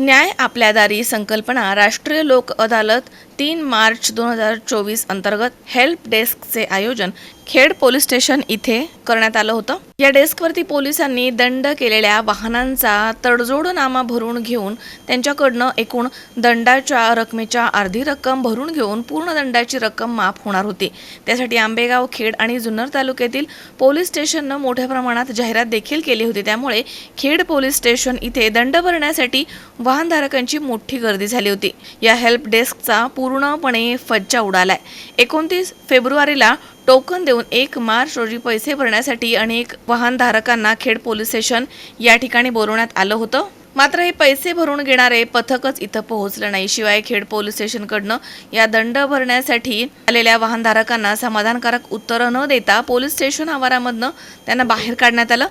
न्याय आपल्या दारी संकल्पना राष्ट्रीय लोक अदालत तीन मार्च दोन हजार चोवीस अंतर्गत हेल्प डेस्कचे आयोजन खेड पोलीस स्टेशन इथे करण्यात आलं होतं. या डेस्कवरती पोलिसांनी दंड केलेल्या वाहनांचा तडजोडनामा भरून घेऊन त्यांच्याकडनं एकूण दंडाच्या रकमेच्या अर्धी रक्कम भरून घेऊन पूर्ण दंडाची रक्कम माफ होणार होती. त्यासाठी आंबेगाव खेड आणि जुन्नर तालुक्यातील पोलीस स्टेशननं मोठ्या प्रमाणात जाहिरात देखील केली होती. त्यामुळे खेड पोलीस स्टेशन इथे दंड भरण्यासाठी वाहनधारकांची मोठी गर्दी झाली होती. या हेल्प डेस्कचा पूर्णपणे फज्जा उडालाय. एकोणतीस फेब्रुवारीला टोकन देऊन एक मार्च रोजी पैसे भरण्यासाठी अनेक वाहनधारकांना खेड पोलीस स्टेशन या ठिकाणी बोलवण्यात आलं होतं. मात्र हे पैसे भरून घेणारे पथकच इथं पोहोचलं नाही. शिवाय खेड पोलीस स्टेशनकडनं या दंड भरण्यासाठी आलेल्या वाहनधारकांना समाधानकारक उत्तरं न देता पोलीस स्टेशन आवारामधनं त्यांना बाहेर काढण्यात आलं.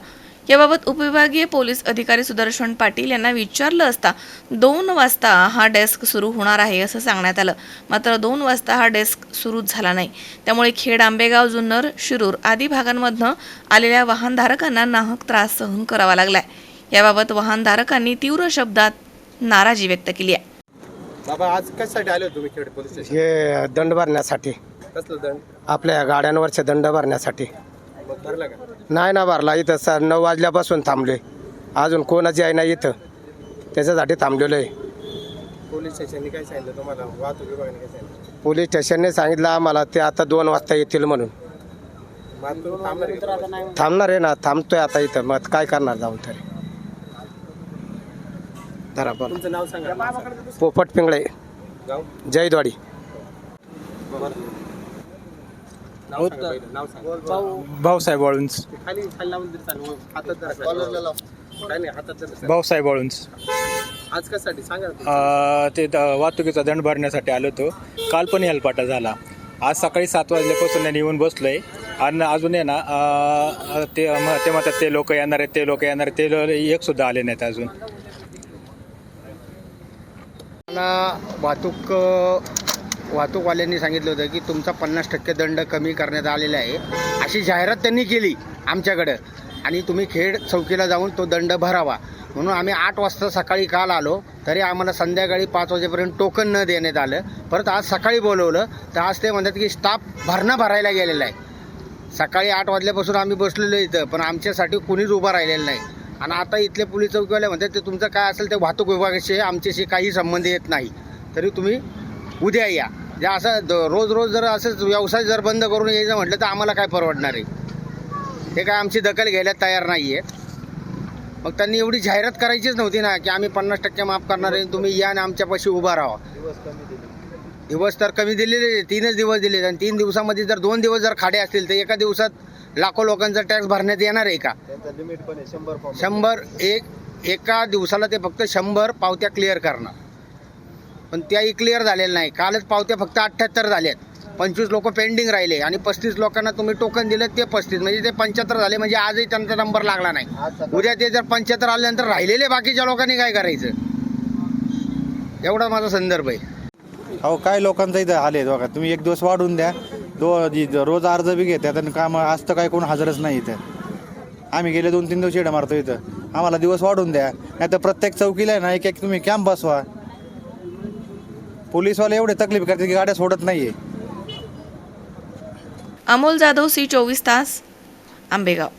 याबाबत उपविभागीय पोलीस अधिकारी सुदर्शन पाटील यांना विचारलं असता दोन वाजता हा डेस्क सुरू होणार आहे असं सांगण्यात आलं. मात्र दोन वाजता हा डेस्क सुरूच झाला नाही. त्यामुळे खेड आंबेगाव जुन्नर शिरूर आदी भागांमधनं आलेल्या वाहनधारकांना नाहक त्रास सहन करावा लागलाय. याबाबत वाहनधारकांनी तीव्र शब्दात नाराजी व्यक्त केली आहे. बाबा आज कशासाठी आले होते तुम्ही खेड पोलीस स्टेशन हे दंड भरण्यासाठी. कसलं दंड? आपल्या गाड्यांवरचे दंड भरण्यासाठी. नाही ना भरला इथं सर नऊ वाजल्यापासून थांबले अजून कोणाची आहे ना इथं. त्याच्यासाठी थांबलेलो आहे. पोलीस स्टेशनने काय सांगितलं तुम्हाला? वाहतूक विभागाने काय सांगितलं? पोलीस स्टेशनने सांगितलं आम्हाला ते आता दोन वाजता येतील म्हणून. वाहतूक थांबणार आहे का तुम्हाला? थांबणार आहे ना थांबतोय आता इथं. मग काय करणार जाऊन तरी. धरा पण तुमचं नाव सांगा. नाव सांगा. पोपट पिंगळे. गाव? जयदवाडी. नाव भाऊसाहेब वाळुंज. आज कशासाठी? सांगा ते द- वाहतुकीचा दंड भरण्यासाठी आलो होतो. काल पण हेलपाटा झाला. आज सकाळी सात वाजल्यापासून येऊन बसलोय. आणि अजून आहे ना ते ते म्हणतात ते लोक येणार आहेत ते लोक येणार आहेत. ते एक सुद्धा आले नाहीत अजून. वाहतूक वाहतूकवाल्यांनी सांगितलं होतं की तुमचा पन्नास टक्के दंड कमी करण्यात आलेला आहे. अशी जाहिरात त्यांनी केली आमच्याकडं. आणि तुम्ही खेड चौकीला जाऊन तो दंड भरावा. म्हणून आम्ही आठ वाजता सकाळी काल आलो तरी आम्हाला संध्याकाळी पाच वाजेपर्यंत टोकन न देण्यात आलं. परत आज सकाळी बोलवलं तर आज ते म्हणतात की स्टाफ भरणा भरायला गेलेला आहे. सकाळी आठ वाजल्यापासून आम्ही बसलेलो इथं पण आमच्यासाठी कुणीच उभा राहिलेलं नाही. आणि आता इथले पोलीस चौकीवाले म्हणतात ते तुमचं काय असेल ते वाहतूक विभागाशी आमच्याशी काही संबंध येत नाही. तरी तुम्ही उद्या या. जे असं द- रोज रोज जर असंच व्यवसाय जर बंद करून यायचं म्हटलं तर आम्हाला काय परवडणार आहे? हे काय आमची दखल घ्यायला तयार नाही आहेत मग त्यांनी एवढी जाहिरात करायचीच नव्हती ना की आम्ही पन्नास टक्के माफ करणार आहे तुम्ही या आणि आमच्यापाशी उभा राहा. दिवस तर कमी दिलेले आहे, तीनच दिवस दिले. आणि तीन दिवसामध्ये जर दोन दिवस जर खाडे असतील तर एका दिवसात लाखो लोकांचा टॅक्स भरण्यात येणार आहे का? शंभर एक एका दिवसाला ते फक्त शंभर पावत्या क्लिअर करणार. पण त्याही क्लिअर झालेल्या नाही. कालच पावत्या फक्त अठ्ठ्याहत्तर झाल्यात. पंचवीस लोक पेंडिंग राहिले आणि पस्तीस लोकांना तुम्ही टोकन दिलं ते पस्तीस. म्हणजे ते पंच्याहत्तर झाले म्हणजे आजही त्यांचा नंबर लागला नाही. उद्या ते जर पंच्याहत्तर आल्यानंतर राहिलेले बाकीच्या लोकांनी काय करायचं? एवढा माझा संदर्भ आहे. अहो काय लोकांचा इथं आहे बघा. तुम्ही एक दिवस वाढून द्या. दो रोज अर्ज बी घेतात आणि काम आज तर काय कोण हजरच नाही इथं. आम्ही गेले दोन तीन दिवस येडं मारतो इथं. आम्हाला दिवस वाढून द्या. नाही तर प्रत्येक चौकीला ना एक एक तुम्ही कॅम्प बसवा. पोलीसवाले एवढे तकलीफ करतात की गाड्या सोडत नाहीये. अमोल जाधव सी चोवीस तास आंबेगाव.